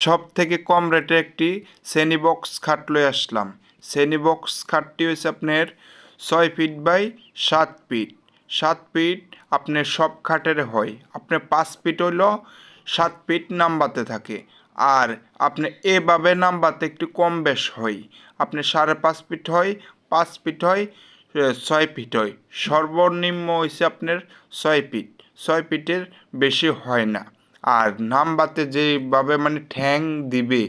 সব থেকে কম রেটে একটি শ্রেণি বক্স খাট লয়ে আসলাম। শ্রেণি বক্স খাটটি হয়েছে আপনার ছয় ফিট বাই সাত ফিট সাত ফিট আপনার সব খাটের হয়। আপনার পাঁচ ফিট হইল সাত ফিট নাম্বাতে থাকে। আর আপনি এভাবে নাম্বাতে একটু কম বেশ হয়। আপনি সাড়ে পাঁচ ফিট হয়, পাঁচ ফিট হয় ছয় ফিট হয়। সর্বনিম্ন হয়েছে আপনার ছয় ফিট ছয় ফিটের বেশি হয় না। আর নামবাতে যেভাবে মানে ঠ্যাং দিবে,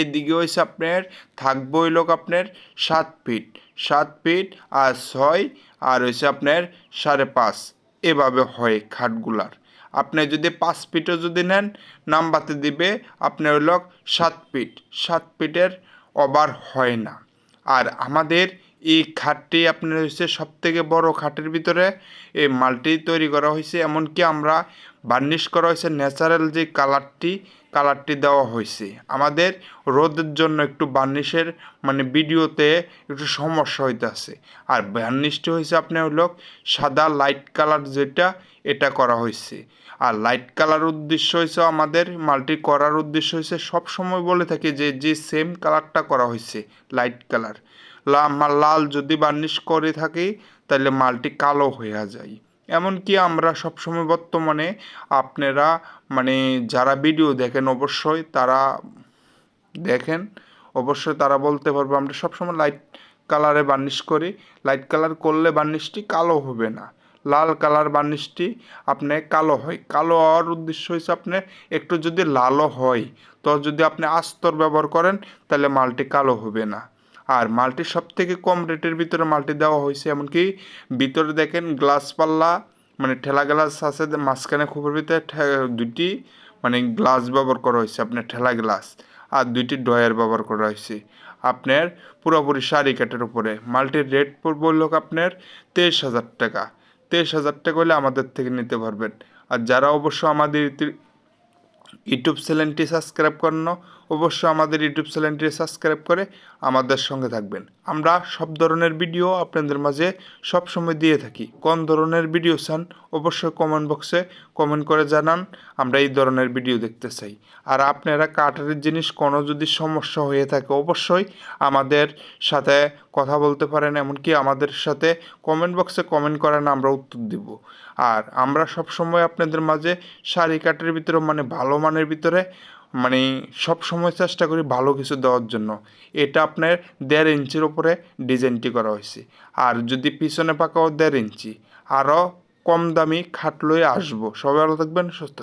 এদিকে হয়েছে আপনার, থাকব হইল আপনার সাত ফিট সাত ফিট আর ছয়, আর হয়েছে আপনার সাড়ে পাঁচ। এভাবে হয় খাটগুলার। আপনি যদি পাঁচ ফিটও যদি নেন, নামবাতে দিবে আপনার হইল সাত ফিট সাত ফিটের ওভার হয় না। আর আমাদের এই খাটটি আপনার হচ্ছে সব থেকে বড় খাটের ভিতরে, এই মালটি তৈরি করা হয়েছে এমনকি আমরা বার্নিশ করা হয়েছে ন্যাচারাল যে কালারটি কালারটি দেওয়া হয়েছে। আমাদের রোদের জন্য একটু বার্নিশের মানে ভিডিওতে একটু সমস্যা হইতেছে। আর বার্নিশটি হয়েছে আপনার হলো সাদা লাইট কালার যেটা, এটা করা হয়েছে আর লাইট কালার উদ্দেশ্য হয়েছে আমাদের, মাল্টি করার উদ্দেশ্য হয়েছে সব সময় বলে থাকি যে যে সেম কালারটা করা হয়েছে লাইট কালার। লাল যদি বার্নিশ করে থাকি তাহলে মালটি কালো হয়ে যায়। এমনকি আমরা সবসময় বর্তমানে আপনারা মানে যারা ভিডিও দেখেন অবশ্যই তারা দেখেন, অবশ্যই তারা বলতে পারবে আমরা সবসময় লাইট কালারে বার্নিশ করি। লাইট কালার করলে বার্নিশটি কালো হবে না। লাল কালার বার্নিশটি আপনি কালো হয়। কালো হওয়ার উদ্দেশ্য হচ্ছে আপনি একটু যদি লালও হয়, তো যদি আপনি আস্তর ব্যবহার করেন, তাহলে মালটি কালো হবে না। আর মালটি সব থেকে কম রেটের ভিতরে মালটি দেওয়া হয়েছে। এমনকি ভিতরে দেখেন গ্লাস পাল্লা মানে ঠেলা গ্লাস আছে, মাঝখানে খুবের ভিতরে দুটি মানে গ্লাস ব্যবহার করা হয়েছে, আপনার ঠেলা গ্লাস আর দুইটি ডয়ার ব্যবহার করা হয়েছে আপনার পুরোপুরি শাড়ি কাটের উপরে। মাল্টির রেট হলো আপনার তেইশ হাজার টাকা। তেইশ হাজার টাকা হলে আমাদের থেকে নিতে পারবেন। আর যারা অবশ্য আমাদের ইউটিউব চ্যানেলটি সাবস্ক্রাইব করানো অবশ্যই আমাদের ইউটিউব চ্যানেলটি সাবস্ক্রাইব করে আমাদের সঙ্গে থাকবেন। আমরা সব ধরনের ভিডিও আপনাদের মাঝে সব সময় দিয়ে থাকি। কোন ধরনের ভিডিও চান, অবশ্যই কমেন্ট বক্সে কমেন্ট করে জানান, আমরা এই ধরনের ভিডিও দেখতে চাই। আর আপনারা কাঠের জিনিস, কোনো যদি সমস্যা হয়ে থাকে, অবশ্যই আমাদের সাথে কথা বলতে পারেন, এমনকি আমাদের সাথে কমেন্ট বক্সে কমেন্ট করেন আমরা উত্তর দিব। আর আমরা সব সময় আপনাদের মাঝে শাড়ি কাটের ভিতরে মানে ভালো মানের ভিতরে মানে সব সময় চেষ্টা করি ভালো কিছু দেওয়ার জন্য। এটা আপনার দেড় ইঞ্চির ওপরে ডিজাইনটি করা হয়েছে। আর যদি পিছনে পাকাও দেড় ইঞ্চি। আরও কম দামি খাট লয়ে আসব। সবাই ভালো থাকবেন, সুস্থ।